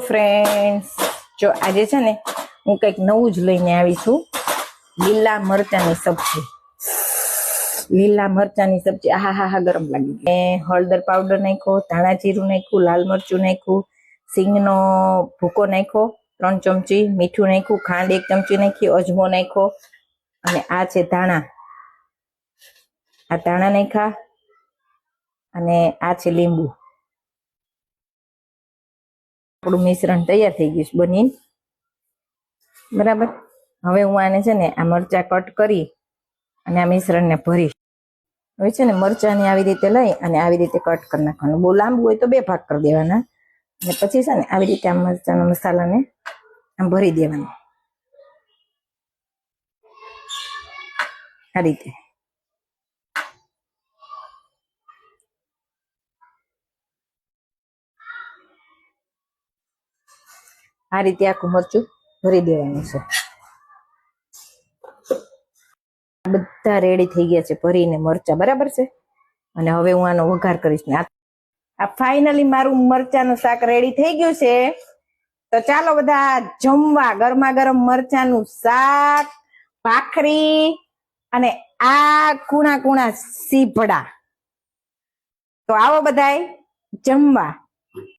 Friends જો આજે છે ને, હું કંઈક નવું જ લઈને આવી છું. લીલા મરચાંની સબ્જી. લીલા મરચાની સબ્જી. આહા હા હા ગરમ લાગી ગઈ. હળદર પાવડર નાખ્યો, ધાણા જીરું નાખ્યું, લાલ મરચું નાખ્યું, સિંગનો ભૂકો નાખ્યો, ત્રણ ચમચી મીઠું નાખ્યું, ખાંડ એક ચમચી નાખી, અજમો નાખ્યો, અને આ છે ધાણા. આ ધાણા નાખ્યા, અને આ છે લીંબુ. આપણું મિશ્રણ તૈયાર થઈ ગયું છે બનીને. બરાબર? હવે હું આને છે ને આ મરચા કટ કરી અને આ મિશ્રણને ભરીશ. હવે છે ને મરચાંને આવી રીતે લઈ અને આવી રીતે કટ કરી નાખવાનું. બહુ લાંબુ હોય તો બે ભાગ કરી દેવાના. અને પછી છે ને આવી રીતે આ મરચાંના મસાલાને આમ ભરી દેવાનું. આ રીતે. આ રીતે આખું મરચું ભરી દેવાનું છે. બધા રેડી થઈ ગયા છે ભરીને મરચા, બરાબર છે? અને હવે હું આનો વઘાર કરીશ ને. આ ફાઇનલી મારું મરચાનું શાક રેડી થઈ ગયું છે. તો ચાલો બધા જમવા ગરમા ગરમ મરચાનું શાક, ભાખરી અને આ કુણા કુણા સીભડા તો આવો બધાય જમવા.